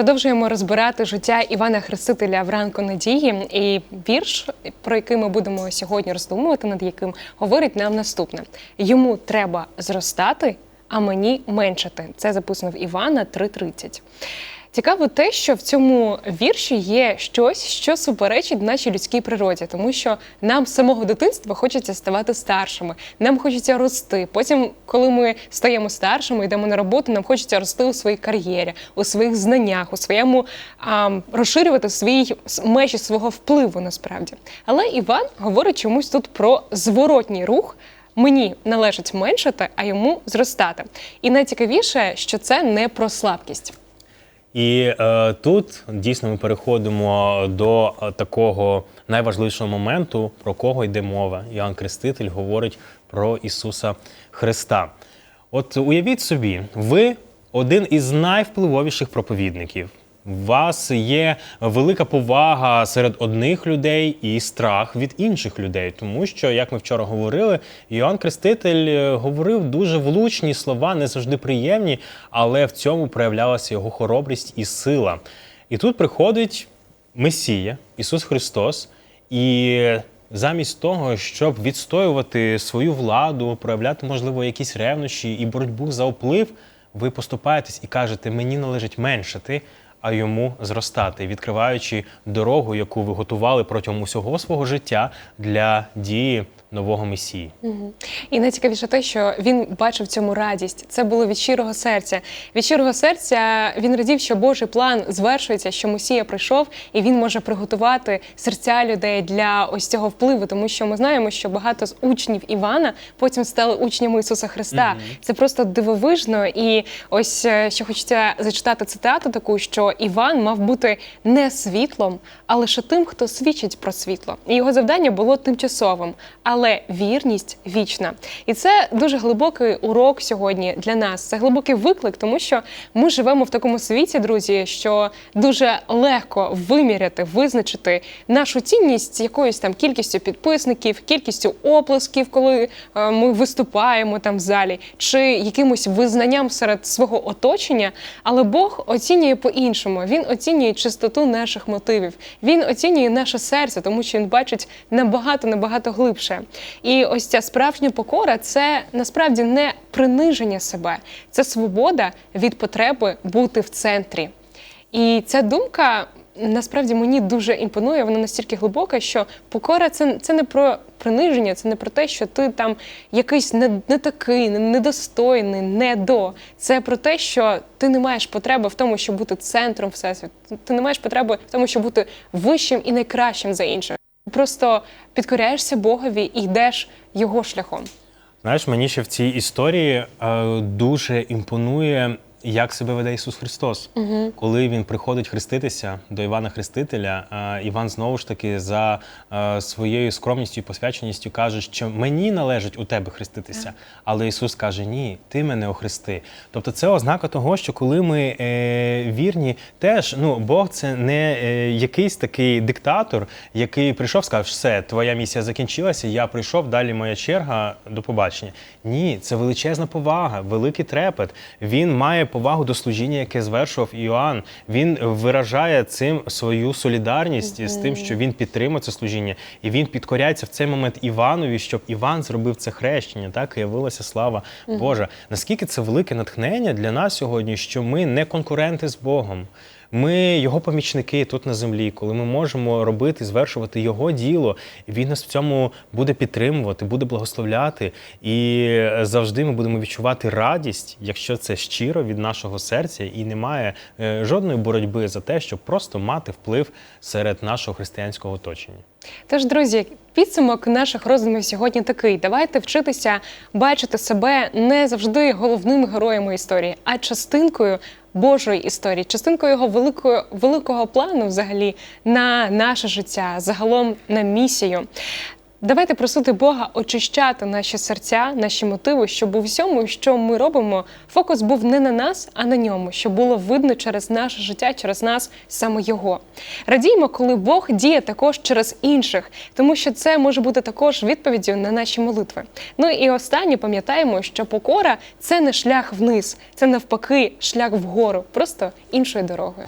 Продовжуємо розбирати життя Івана Хрестителя в ранку надії. І вірш, про який ми будемо сьогодні роздумувати, над яким говорить нам наступне: йому треба зростати, а мені меншати. Це записано в Івана 3.30. Цікаво те, що в цьому вірші є щось, що суперечить нашій людській природі, тому що нам з самого дитинства хочеться ставати старшими, нам хочеться рости. Потім, коли ми стаємо старшими, йдемо на роботу, нам хочеться рости у своїй кар'єрі, у своїх знаннях, у своєму а, розширювати свій межі свого впливу насправді. Але Іван говорить чомусь тут про зворотній рух. Мені належить меншати, а йому зростати. І найцікавіше, що це не про слабкість. І е, тут дійсно ми переходимо до е, такого найважливішого моменту, про кого йде мова. Іоанн Креститель говорить про Ісуса Христа. От уявіть собі, ви один із найвпливовіших проповідників. У вас є велика повага серед одних людей і страх від інших людей, тому що, як ми вчора говорили, Іоанн Креститель е, говорив дуже влучні слова, не завжди приємні, але в цьому проявлялася його хоробрість і сила. І тут приходить Месія, Ісус Христос, і замість того, щоб відстоювати свою владу, проявляти, можливо, якісь ревнощі і боротьбу за вплив, ви поступаєтесь і кажете, мені належить меншати, а йому зростати, відкриваючи дорогу, яку ви готували протягом усього свого життя для дії нового Месії. І найцікавіше те, що він бачив цьому радість. Це було від щирого серця. Від щирого серця він радів, що Божий план звершується, що Месія прийшов, і він може приготувати серця людей для ось цього впливу. Тому що ми знаємо, що багато з учнів Івана потім стали учнями Ісуса Христа. Це просто дивовижно. І ось е, що хочеться зачитати цитату таку, що Іван мав бути не світлом, а лише тим, хто свідчить про світло. І його завдання було тимчасовим, але вірність вічна. І це дуже глибокий урок сьогодні для нас. Це глибокий виклик, тому що ми живемо в такому світі, друзі, що дуже легко виміряти, визначити нашу цінність якоюсь там кількістю підписників, кількістю оплесків, коли е, ми виступаємо там в залі, чи якимось визнанням серед свого оточення. Але Бог оцінює по-іншому. Він оцінює чистоту наших мотивів. Він оцінює наше серце, тому що він бачить набагато набагато глибше. І ось ця справжня покора це насправді не приниження себе, це свобода від потреби бути в центрі. І ця думка насправді мені дуже імпонує. Вона настільки глибока, що покора це, це не про приниження, це не про те, що ти там якийсь не, не такий, не- недостойний, не до. Це про те, що ти не маєш потреби в тому, щоб бути центром всесвіту. Ти не маєш потреби в тому, щоб бути вищим і найкращим за інших. Просто підкоряєшся Богові і йдеш його шляхом. Знаєш, мені ще в цій історії е, дуже імпонує, як себе веде Ісус Христос. Коли він приходить хреститися до Івана Хрестителя, Іван знову ж таки за своєю скромністю і посвяченістю каже, що мені належить у тебе хреститися. Але Ісус каже: Ні, ти мене охрести. Тобто це ознака того, що коли ми е, вірні, теж ну Бог це не е, якийсь такий диктатор, який прийшов, сказав, все, твоя місія закінчилася, я прийшов, далі моя черга, до побачення. Ні, це величезна повага, великий трепет. Він має повагу до служіння, яке звершував Іоанн. Він виражає цим свою солідарність з тим, що він підтримує це служіння, і він підкоряється в цей момент Іванові, щоб Іван зробив це хрещення. Так і явилася слава Божа. Наскільки це велике натхнення для нас сьогодні, що ми не конкуренти з Богом. Ми його помічники тут на землі, коли ми можемо робити, звершувати його діло, він нас в цьому буде підтримувати, буде благословляти. І завжди ми будемо відчувати радість, якщо це щиро від нашого серця, і немає е, жодної боротьби за те, щоб просто мати вплив серед нашого християнського оточення. Тож, друзі, підсумок наших роздумів сьогодні такий: давайте вчитися бачити себе не завжди головними героями історії, а частинкою Божої історії, частинкою його великого, великого плану, взагалі, на наше життя, загалом на місію. Давайте просити Бога очищати наші серця, наші мотиви, щоб у всьому, що ми робимо, фокус був не на нас, а на ньому, щоб було видно через наше життя, через нас саме його. Радіймо, коли Бог діє також через інших, тому що це може бути також відповіддю на наші молитви. Ну і останнє пам'ятаємо, що покора це не шлях вниз, це навпаки шлях вгору, просто іншою дорогою.